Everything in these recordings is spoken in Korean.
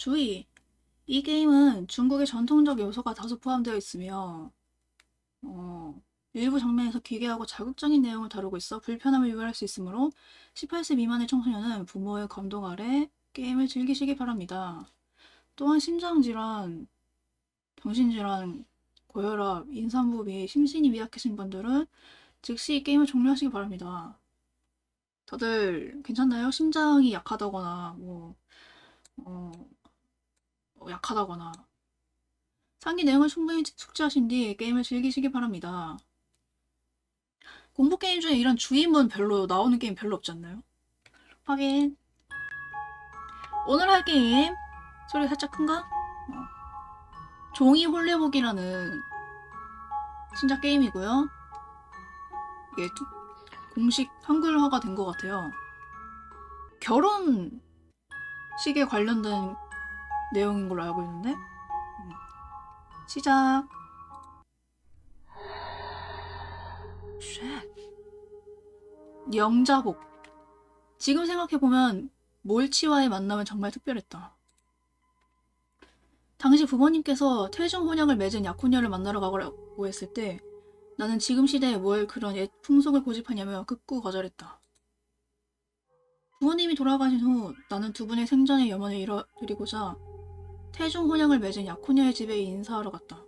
주의! 이 게임은 중국의 전통적 요소가 다소 포함되어 있으며, 어, 일부 장면에서 기괴하고 자극적인 내용을 다루고 있어 불편함을 유발할 수 있으므로 18세 미만의 청소년은 부모의 감독 아래 게임을 즐기시기 바랍니다. 또한 심장질환, 정신질환, 고혈압, 인산부 및 심신이 미약해진 분들은 즉시 이 게임을 종료하시기 바랍니다. 다들 괜찮나요? 심장이 약하다거나 뭐 어, 어, 약하다거나 상기 내용을 충분히 숙지하신 뒤 게임을 즐기시기 바랍니다. 공포 게임 중에 이런 주의문 별로 나오는 게임 별로 없지 않나요? 확인. 오늘 할 게임 소리 살짝 큰가? 어. 종이 홀레복이라는 신작 게임이고요. 이게 공식 한글화가 된 것 같아요. 결혼식에 관련된 내용인 걸로 알고 있는데 음. 시작. 쉣. 영자복. 지금 생각해보면 몰치와의 만남은 정말 특별했다. 당시 부모님께서 태중 혼양을 맺은 약혼녀를 만나러 가라고 했을 때 나는 지금 시대에 뭘 그런 옛 풍속을 고집하냐며 극구 거절했다. 부모님이 돌아가신 후 나는 두 분의 생전의 염원을 이뤄드리고자 태중 혼양을 맺은 약혼녀의 집에 인사하러 갔다.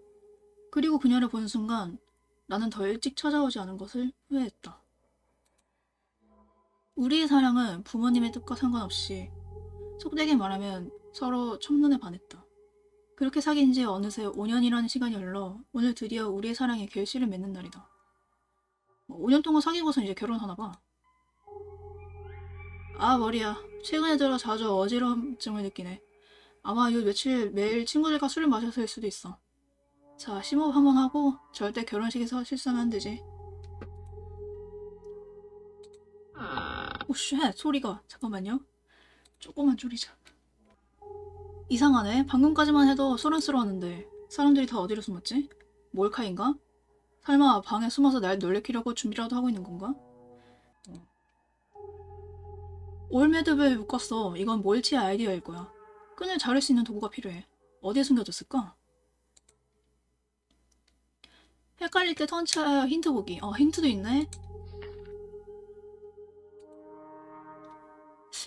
그리고 그녀를 본 순간 나는 더 일찍 찾아오지 않은 것을 후회했다. 우리의 사랑은 부모님의 뜻과 상관없이 속되게 말하면 서로 첫눈에 반했다. 그렇게 사귄 지 어느새 5년이라는 시간이 흘러 오늘 드디어 우리의 사랑에 결실을 맺는 날이다. 5년 동안 사귀고서 이제 결혼하나 봐. 아 머리야. 최근에 들어 자주 어지러움증을 느끼네. 아마 요 며칠 매일 친구들과 술을 마셔서일 수도 있어. 자, 심호흡 한번 하고 절대 결혼식에서 실수하면 안 되지. 오, 쉣, 소리가. 잠깐만요. 조금만 줄이자. 이상하네. 방금까지만 해도 소란스러웠는데 사람들이 다 어디로 숨었지? 몰카인가? 설마 방에 숨어서 날 놀래키려고 준비라도 하고 있는 건가? 어. 올매듭을 묶었어. 이건 몰치의 아이디어일 거야. 끈을 자를 수 있는 도구가 필요해. 어디에 숨겨뒀을까? 헷갈릴 때 턴치하여 힌트 보기. 어, 힌트도 있네.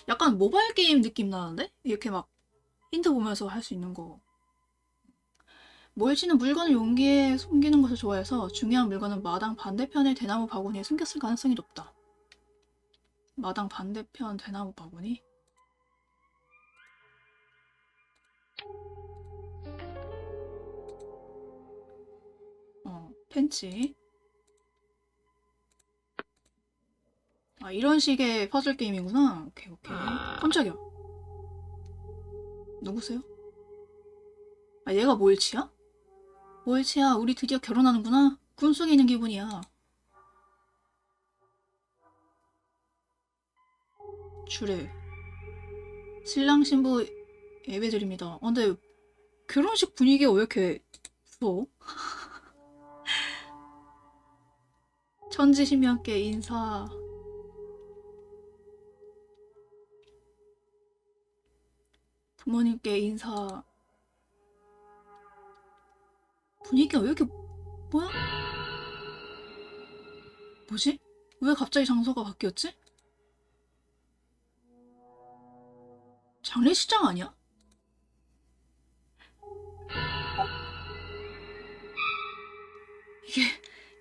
약간 모바일 게임 느낌 나는데? 이렇게 막 힌트 보면서 할 수 있는 거. 몰치는 물건을 용기에 숨기는 것을 좋아해서 중요한 물건은 마당 반대편의 대나무 바구니에 숨겼을 가능성이 높다. 마당 반대편 대나무 바구니? 어, 팬치. 아, 이런 식의 퍼즐 게임이구나. 오케이, 오케이. 깜짝이야. 누구세요? 아, 얘가 몰치야? 몰치야, 우리 드디어 결혼하는구나. 꿈속에 있는 기분이야. 주례. 신랑 신부 예배드립니다. 어, 근데 결혼식 분위기가 왜 이렇게 무서워? 천지신명께 인사. 부모님께 인사. 분위기가 왜 이렇게 뭐야? 뭐지? 왜 갑자기 장소가 바뀌었지? 장례식장 아니야? 이게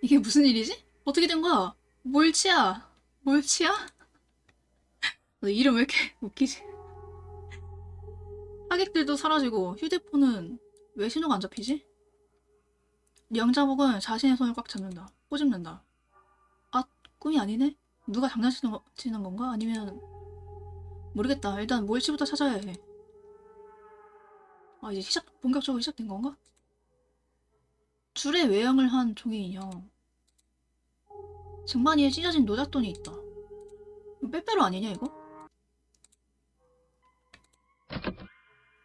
이게 무슨 일이지? 어떻게 된 거야? 몰치야? 몰치야? 너 이름 왜 이렇게 웃기지? 하객들도 사라지고 휴대폰은 왜 신호가 안 잡히지? 영자복은 자신의 손을 꽉 잡는다. 꼬집는다. 아, 꿈이 아니네? 누가 장난치는 거- 치는 건가? 아니면 모르겠다. 일단 몰치부터 찾아야 해. 아, 이제 시작, 본격적으로 시작된 건가? 줄에 외형을 한 종이 인형. 증만 위에 찢어진 노잣돈이 있다. 빼빼로 아니냐, 이거?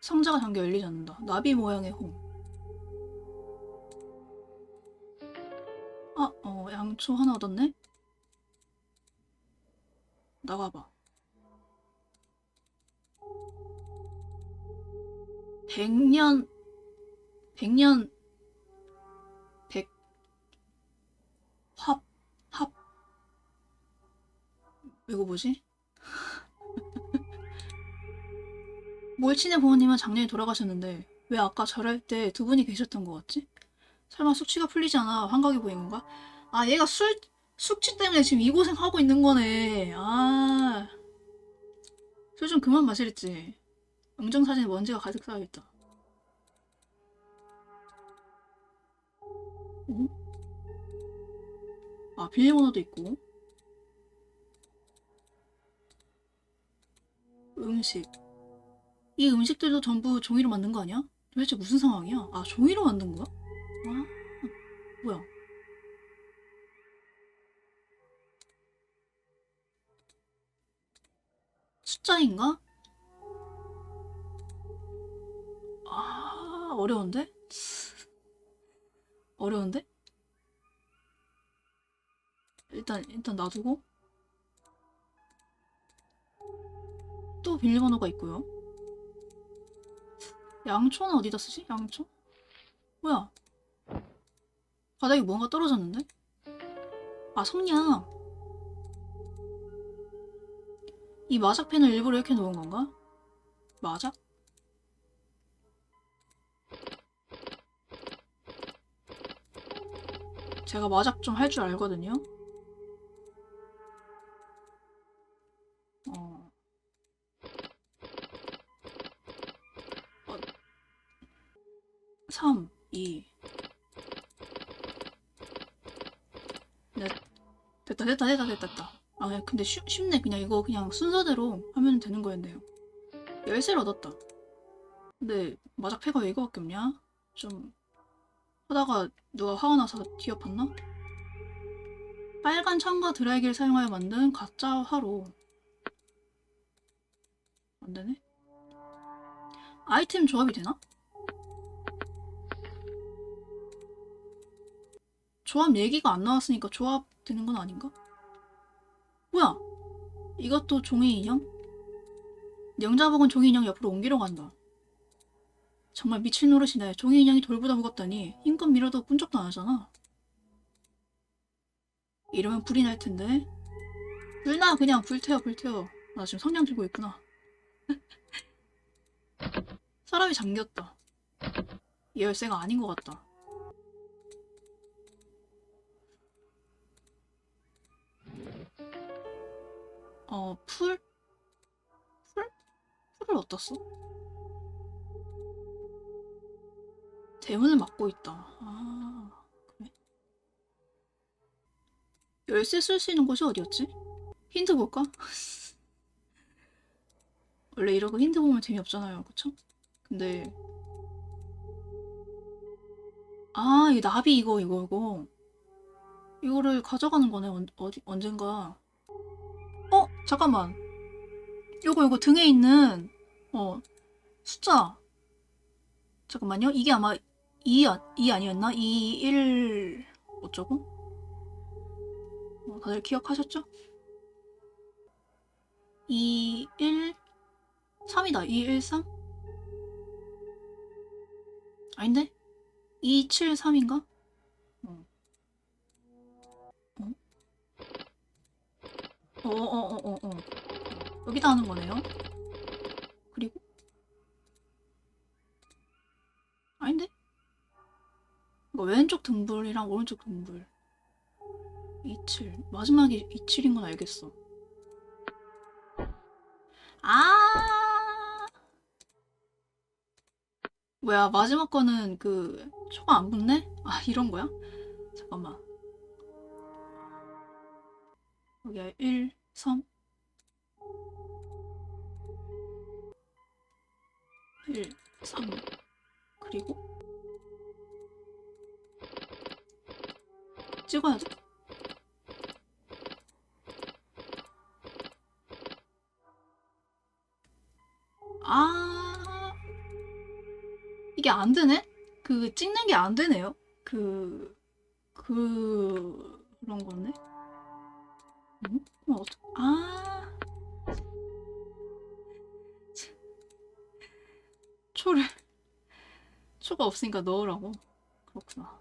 상자가 잠겨 열리지 않는다. 나비 모양의 홍. 아, 어, 양초 하나 얻었네? 나가봐. 백년 백년 이거 뭐지? 몰친의 부모님은 작년에 돌아가셨는데 왜 아까 절할 때 두 분이 계셨던 것 같지? 설마 숙취가 풀리지 않아 환각이 보인 건가? 아 얘가 술 숙취 때문에 지금 이 고생 하고 있는 거네. 아. 술 좀 그만 마시랬지. 영정 사진에 먼지가 가득 쌓여 있다. 어? 아, 비밀번호도 있고. 음식. 이 음식들도 전부 종이로 만든 거 아니야? 도대체 무슨 상황이야? 아, 종이로 만든 거야? 아, 뭐야? 숫자인가? 아, 어려운데? 어려운데? 일단, 일단 놔두고. 또 비밀번호가 있고요. 양초는 어디다 쓰지? 양초? 뭐야? 바닥에 뭔가 떨어졌는데? 아, 성냥. 이 마작펜을 일부러 이렇게 놓은 건가? 마작? 제가 마작 좀 할 줄 알거든요. 근데 쉽, 쉽네. 그냥 이거 그냥 순서대로 하면 되는 거였네요. 열쇠를 얻었다. 근데 마작패가 왜 이거밖에 없냐? 좀 하다가 누가 화가 나서 뒤엎었나? 빨간 창과 드라이기를 사용하여 만든 가짜 화로. 안 되네? 아이템 조합이 되나? 조합 얘기가 안 나왔으니까 조합 되는 건 아닌가? 뭐야? 이것도 종이 인형? 영자복은 종이 인형 옆으로 옮기려고 한다. 정말 미친 노릇이네. 종이 인형이 돌보다 무겁다니 힘껏 밀어도 끈적도 안 하잖아. 이러면 불이 날 텐데. 불나 그냥 불태워 불태워. 나 지금 성냥 들고 있구나. 사람이 잠겼다. 이 열쇠가 아닌 것 같다. 어, 풀? 풀? 풀을 어디다 써? 대문을 막고 있다. 아, 그래? 열쇠 쓸 수 있는 곳이 어디였지? 힌트 볼까? 원래 이러고 힌트 보면 재미없잖아요. 그쵸? 근데 아, 이 나비 이거 이거 이거 이거를 가져가는 거네. 언, 어디 언젠가. 어, 잠깐만. 요거 요거 등에 있는 어 숫자. 잠깐만요. 이게 아마 2, 아, 2 아니었나? 2, 1 어쩌고? 어, 다들 기억하셨죠? 2, 1 3이다. 2, 1, 3? 아닌데? 2, 7, 3인가? 어, 어, 어, 어, 어. 여기다 하는 거네요. 그리고? 아닌데? 이거 왼쪽 등불이랑 오른쪽 등불. 27. 마지막이 27인 건 알겠어. 아! 뭐야, 마지막 거는 그, 초가 안 붙네? 아, 이런 거야? 잠깐만. 여기야 1, 3 1, 3 그리고 찍어야 돼? 아 이게 안 되네? 그 찍는 게 안 되네요. 그, 그, 그런 거네. 아. 초를, 수가 없으니까 넣으라고. 그렇구나.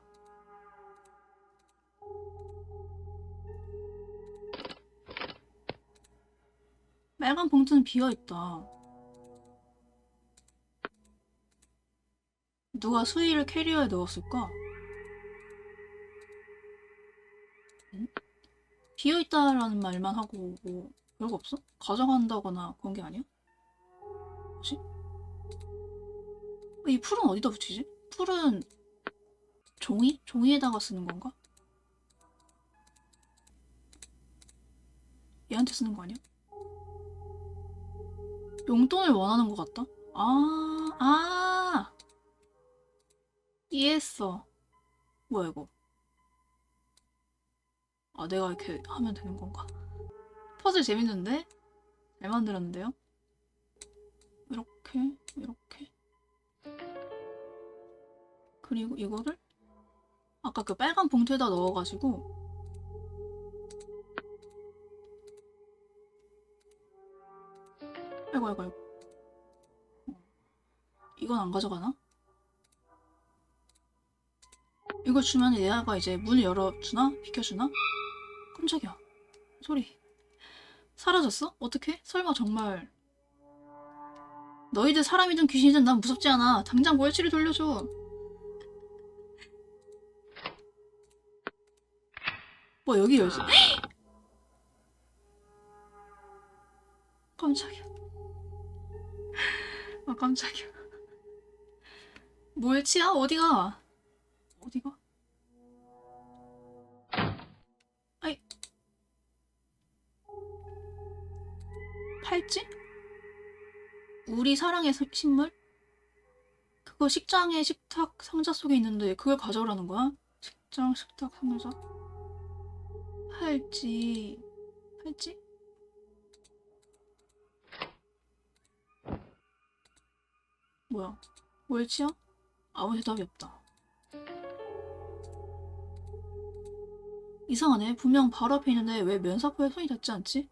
빨간 봉투는 비어 있다. 누가 수위를 캐리어에 넣었을까? 응? 비어 있다라는 말만 하고 뭐 별거 없어? 가져간다거나 그런 게 아니야? 뭐지? 이 풀은 어디다 붙이지? 풀은 종이? 종이에다가 쓰는 건가? 얘한테 쓰는 거 아니야? 용돈을 원하는 것 같다? 아, 아! 이해했어. 뭐야, 이거? 아, 내가 이렇게 하면 되는 건가? 퍼즐 재밌는데? 잘 만들었는데요? 이렇게, 이렇게. 그리고 이거를 아까 그 빨간 봉투에다 넣어가지고 아이고 아이고 아이고 어. 이건 안 가져가나? 이걸 주면 얘가 이제 문을 열어주나? 비켜주나? 깜짝이야. 소리. 사라졌어? 어떻게? 설마 정말. 너희들 사람이든 귀신이든 난 무섭지 않아. 당장 모혈치를 돌려줘. 뭐 여기 열쇠 깜짝이야. 아 깜짝이야. 뭘치야? 어디가? 어디가 팔찌? 우리 사랑의 서- 식물? 그거 식장의 식탁 상자 속에 있는데 그걸 가져오라는 거야? 식장 식탁 상자? 팔찌. 팔찌? 뭐야? 뭘치야 아무 대답이 없다. 이상하네. 분명 바로 앞에 있는데 왜 면사포에 손이 닿지 않지?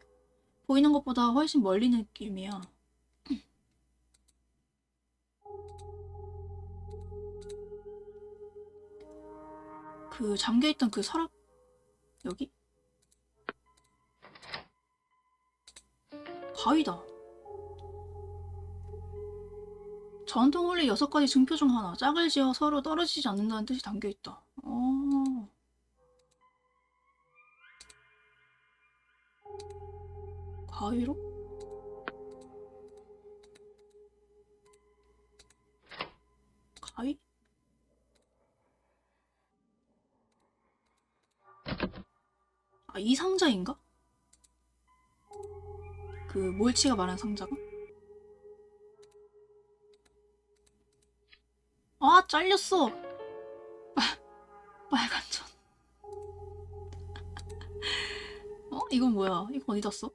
보이는 것보다 훨씬 멀리 느낌이야. 그 잠겨있던 그 서랍 여기? 바위다. 전통 원리 여섯 가지 증표 중 하나. 짝을 지어 서로 떨어지지 않는다는 뜻이 담겨 있다. 가위로? 가위? 아, 이 상자인가? 그 몰치가 말한 상자가? 아, 잘렸어. 빨- 빨간 천. 어? 이건 뭐야? 이거 어디다 써?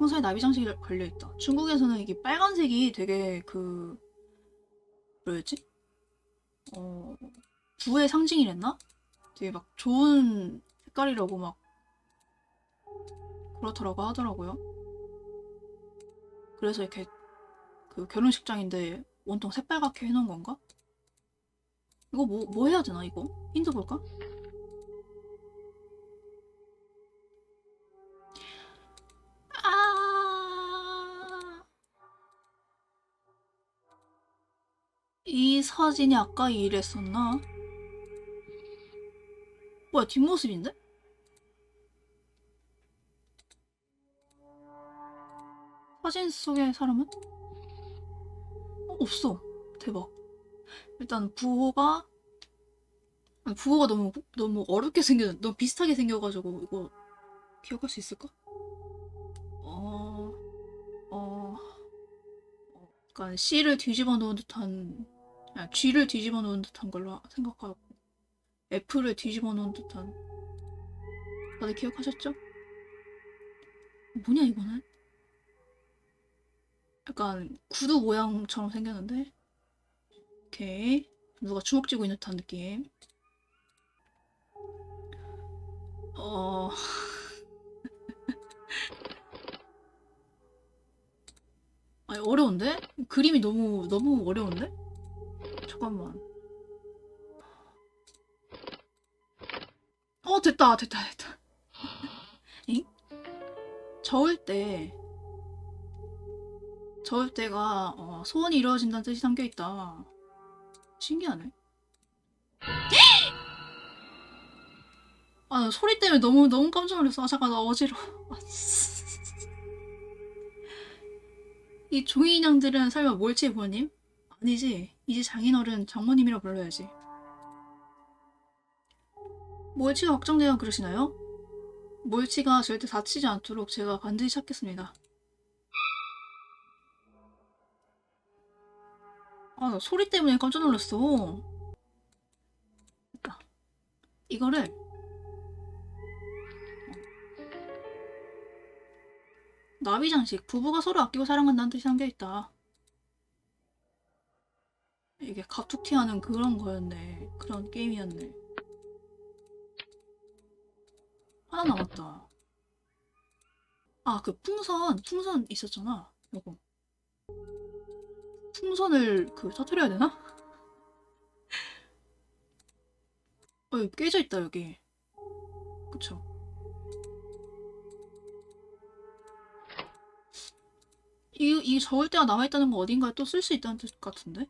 풍선에 나비 장식이 걸려 있다. 중국에서는 이게 빨간색이 되게 그 뭐였지? 어 부의 상징이랬나? 되게 막 좋은 색깔이라고 막 그렇더라고 하더라고요. 그래서 이렇게 그 결혼식장인데 온통 새빨갛게 해놓은 건가? 이거 뭐, 뭐 해야 되나, 이거? 힌트 볼까? 이 사진이 아까 이랬었나? 뭐야, 뒷모습인데? 사진 속의 사람은? 어, 없어. 대박. 일단 부호가 부호가 너무 너무 어렵게 생겨, 너무 비슷하게 생겨가지고 이거 기억할 수 있을까? 어, 어, 어, 약간 C를 뒤집어 놓은 듯한, 아, 아, G를 뒤집어 놓은 듯한 걸로 생각하고 F를 뒤집어 놓은 듯한 다들 기억하셨죠? 뭐냐 이거는? 약간 구두 모양처럼 생겼는데 이렇게 누가 주먹 쥐고 있는 듯한 느낌 어... 아니 어려운데? 그림이 너무 너무 어려운데? 잠깐만. 어 됐다 됐다 됐다. 잉? 저을 때 저을 때가 어, 소원이 이루어진다는 뜻이 담겨 있다. 신기하네. 아, 나 소리 때문에 너무 너무 깜짝 놀랐어. 아, 잠깐 나 어지러워. 아, 이 종이 인형들은 설마 몰치의 부모님? 아니지. 이제 장인어른 장모님이라 불러야지. 몰치가 걱정되어 그러시나요? 몰치가 절대 다치지 않도록 제가 반드시 찾겠습니다. 아, 나 소리 때문에 깜짝 놀랐어. 됐다. 이거를 나비 장식. 부부가 서로 아끼고 사랑한다는 뜻이 담겨 있다. 이게 갑툭튀하는 그런 거였네. 그런 게임이었네. 하나 남았다. 아, 그 풍선, 풍선 있었잖아. 요거. 풍선을 그 터트려야 되나? 어, 여기 깨져 있다, 여기. 그쵸. 이, 이 저을 때가 남아있다는 거 어딘가에 또 쓸 수 있다는 뜻 같은데?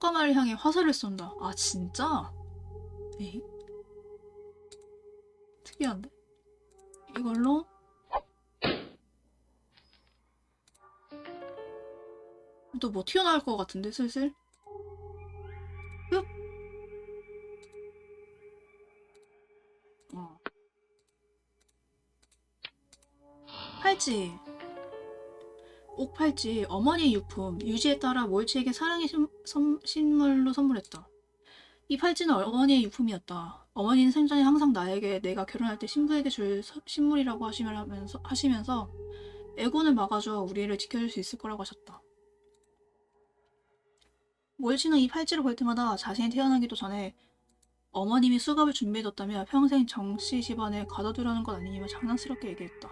꽃가마를 향해 화살을 쏜다. 아, 진짜? 에잉? 특이한데? 이걸로 또 뭐 튀어나올 것 같은데, 슬슬? 흡! 어. 팔찌. 옥팔찌, 어머니의 유품, 유지에 따라 몰치에게 사랑의 신, 선- 신물로 선물했다. 이 팔찌는 어머니의 유품이었다. 어머니는 생전에 항상 나에게 내가 결혼할 때 신부에게 줄 서- 신물이라고 하시면서, 하시면서 애곤을 막아줘 우리를 지켜줄 수 있을 거라고 하셨다. 몰치는 이 팔찌를 볼 때마다 자신이 태어나기도 전에 어머님이 수갑을 준비해뒀다며 평생 정씨 집안에 가둬두려는 것 아니냐며 장난스럽게 얘기했다.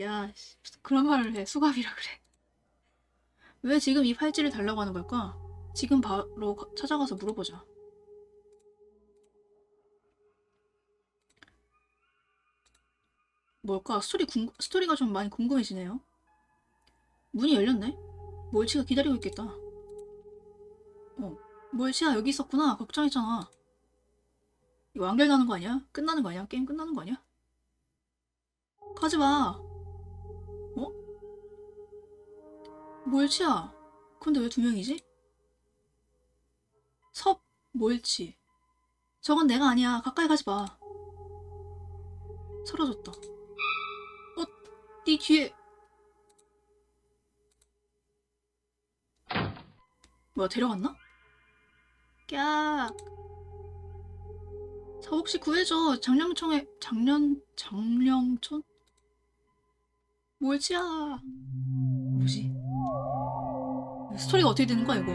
야, 씨, 그런 말을 해. 수갑이라 그래. 왜 지금 이 팔찌를 달라고 하는 걸까? 지금 바로 가- 찾아가서 물어보자. 뭘까? 스토리 궁, 스토리가 좀 많이 궁금해지네요. 문이 열렸네? 몰치가 기다리고 있겠다. 어, 몰치야 여기 있었구나. 걱정했잖아. 이거 완결 나는 거 아니야? 끝나는 거 아니야? 게임 끝나는 거 아니야? 가지 마. 몰치야. 근데 왜 두 명이지? 섭, 몰치. 저건 내가 아니야. 가까이 가지 마. 사라졌다. 어, 네 뒤에. 뭐야, 데려갔나? 깍. 저 혹시 구해줘. 장량청에, 장년, 장량촌? 몰치야. 뭐지? 스토리가 어떻게 되는 거야, 이거?